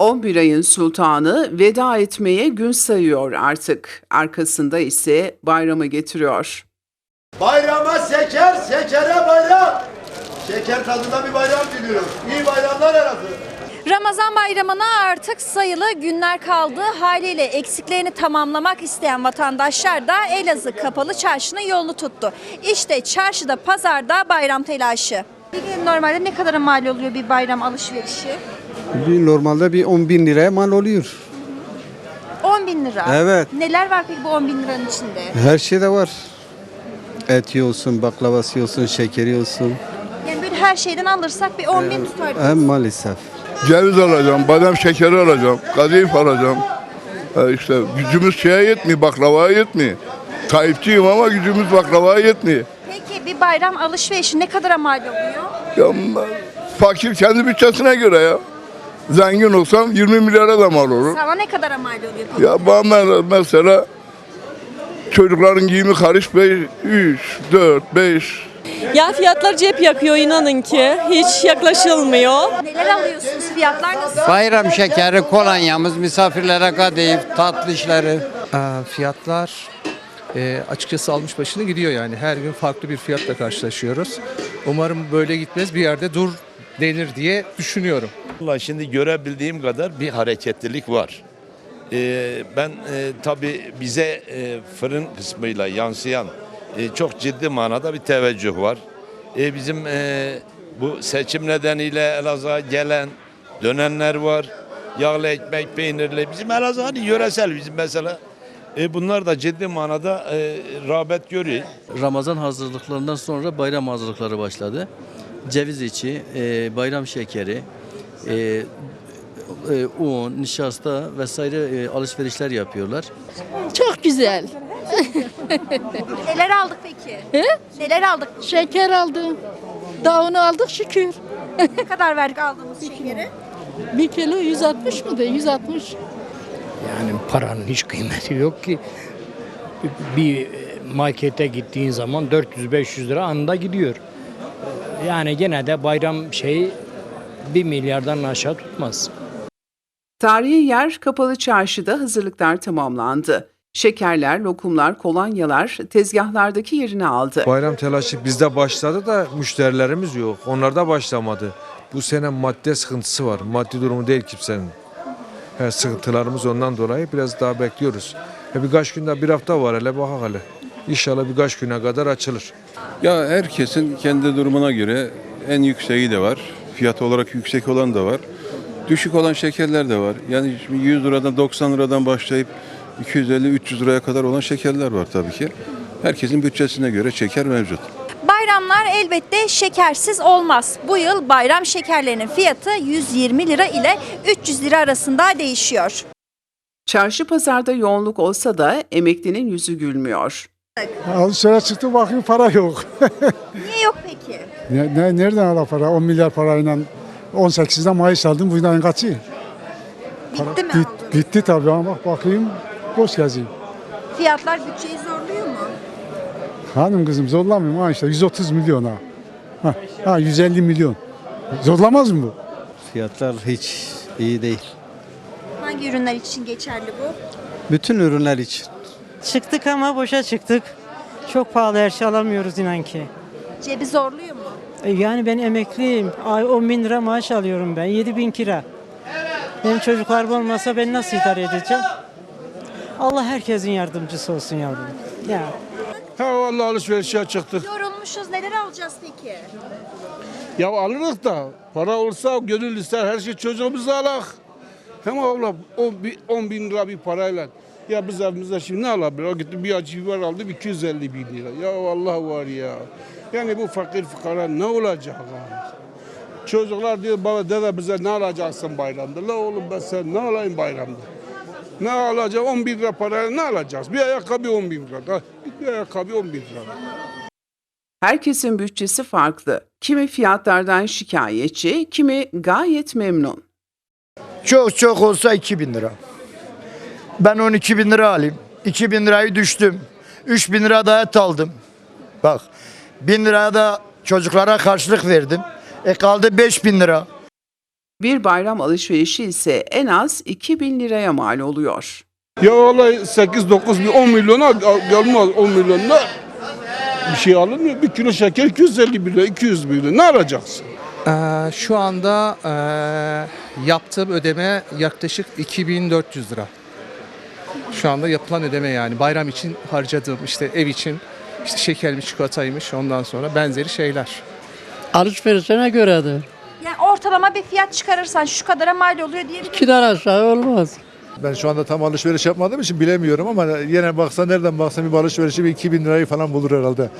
11 ayın sultanı veda etmeye gün sayıyor artık. Arkasında ise bayramı getiriyor. Bayrama şeker, şekere bayram. Şeker tadında bir bayram diliyoruz. İyi bayramlar herhalde. Ramazan bayramına artık sayılı günler kaldı. Haliyle eksiklerini tamamlamak isteyen vatandaşlar da Elazığ Kapalı Çarşı'nın yolunu tuttu. İşte çarşıda, pazarda bayram telaşı. Normalde ne kadar mal oluyor bir bayram alışverişi? Bir normalde bir 10 bin liraya mal oluyor. 10 bin lira. Evet. Neler var peki bu 10 bin liranın içinde? Her şey de var. Eti olsun, baklavası olsun, şekeri olsun. Yani böyle her şeyden alırsak bir 10 bin tutar. Hem maalesef. Ceviz alacağım, badem şekeri alacağım, kadayıf alacağım. E işte gücümüz şeye yetmiyor, baklavaya yetmiyor. Tayyipçiyim ama gücümüz baklavaya yetmiyor. Peki bir bayram alışverişi ne kadara mal oluyor? Ya, fakir kendi bütçesine göre ya. Zengin olsam 20 milyara da mal olur. Sana ne kadara mal oluyor? Ya bana mesela çocukların giyimi karış 5, 3, 4, 5, Ya fiyatlar cep yakıyor inanın ki. Hiç yaklaşılmıyor. Neler alıyorsunuz? Fiyatlar nasıl? Bayram şekeri, kolonyamız, misafirlere kadayıf, tatlı işleri. Aa, Fiyatlar e, açıkçası almış başını gidiyor yani. Her gün farklı bir fiyatla karşılaşıyoruz. Umarım böyle gitmez bir yerde dur denir diye düşünüyorum. Vallahi şimdi görebildiğim kadar bir hareketlilik var. Ee, ben e, tabii bize e, fırın kısmıyla yansıyan e, çok ciddi manada bir teveccüh var. E, bizim e, bu seçim nedeniyle Elazığ'a gelen, dönenler var. Yağlı ekmek, peynirli. Bizim Elazığ hani yöresel bizim mesela. E, bunlar da ciddi manada e, rağbet görüyor. Ramazan hazırlıklarından sonra bayram hazırlıkları başladı. Ceviz içi, e, bayram şekeri, e, e, un, nişasta vesaire e, alışverişler yapıyorlar. Çok güzel. Neler aldık peki? Neler aldık? Şeker aldım. Davunu aldık şükür. Ne kadar verdik aldığımız şekeri? Bir kilo 160 mı da 160. Yani paranın hiç kıymeti yok ki. Bir markete gittiğin zaman 400-500 lira anında gidiyor. Yani gene de bayram şeyi 1 milyardan aşağı tutmaz. Tarihi yer Kapalı Çarşı'da hazırlıklar tamamlandı. Şekerler, lokumlar, kolonyalar tezgahlardaki yerini aldı. Bayram telaşı bizde başladı da müşterilerimiz yok. Onlar da başlamadı. Bu sene madde sıkıntısı var. Maddi durumu değil kimsenin. Her sıkıntılarımız ondan dolayı biraz daha bekliyoruz. E birkaç günde bir hafta var hele bak hele. İnşallah birkaç güne kadar açılır. Ya herkesin kendi durumuna göre en yükseği de var. Fiyat olarak yüksek olan da var. Düşük olan şekerler de var. Yani şimdi 100 liradan 90 liradan başlayıp 250-300 liraya kadar olan şekerler var tabii ki. Herkesin bütçesine göre şeker mevcut. Bayramlar elbette şekersiz olmaz. Bu yıl bayram şekerlerinin fiyatı 120 lira ile 300 lira arasında değişiyor. Çarşı pazarda yoğunluk olsa da emeklinin yüzü gülmüyor. Alışveriş çıktı bakayım para yok. Niye yok peki? ne, ne, nereden ala para? 10 milyar parayla 18'de maaş aldım. Bu ayın kaçı? Bitti mi Bit, aldığınız? bitti tabii ama bak bakayım boş gezeyim. Fiyatlar bütçeyi zorluyor mu? Hanım kızım zorlamıyorum ha işte 130 milyon ha. Ha, ha 150 milyon. Zorlamaz mı bu? Fiyatlar hiç iyi değil. Hangi ürünler için geçerli bu? Bütün ürünler için. Çıktık ama boşa çıktık. Çok pahalı her şey alamıyoruz inan ki. Cebi zorluyor mu? E, Yani ben emekliyim. Ay 10 bin lira maaş alıyorum ben. 7 bin kira. Benim çocuklarım olmasa ben nasıl idare edeceğim? Allah herkesin yardımcısı olsun yavrum. Ya. Ha vallahi alışverişe çıktık. Yorulmuşuz. Neler alacağız peki? Ya alırız da para olsa gönül ister her şey çocuğumuzu alak. Hem abla 10 bin lira bir parayla ya biz evimizde şimdi ne alabilir? O gitti bir acı biber aldı 250 bin lira. Ya Allah var ya. Yani bu fakir fukara ne olacak abi? Çocuklar diyor baba dede bize ne alacaksın bayramda? La oğlum ben sen ne alayım bayramda? Ne alacağım? 10 bin lira parayla ne alacağız? Bir ayakkabı 10 bin lira. Da, Bir ayakkabı 10 bin lira. Herkesin bütçesi farklı. Kimi fiyatlardan şikayetçi, kimi gayet memnun. Çok çok olsa 2000 lira. Ben 12 bin lira alayım. 2 bin lirayı düştüm. 3 bin lira da et aldım. Bak 1000 liraya da çocuklara karşılık verdim. E kaldı 5 bin lira. Bir bayram alışverişi ise en az 2000 liraya mal oluyor. Ya vallahi 8-9 bin 10 milyona gelmez 10 milyonda bir şey alınmıyor. Bir kilo şeker 250 bin lira 200 bin lira ne alacaksın? Ee, şu anda ee, yaptığım ödeme yaklaşık 2400 lira. Şu anda yapılan ödeme yani bayram için harcadığım işte ev için işte şekermiş, çikolataymış ondan sonra benzeri şeyler. Alışverişine göredir. Yani ortalama bir fiyat çıkarırsan şu kadara mal oluyor diye bir İkiden aşağı olmaz. Ben şu anda tam alışveriş yapmadığım için bilemiyorum ama yine baksa nereden baksa bir alışverişi bir 2000 lirayı falan bulur herhalde.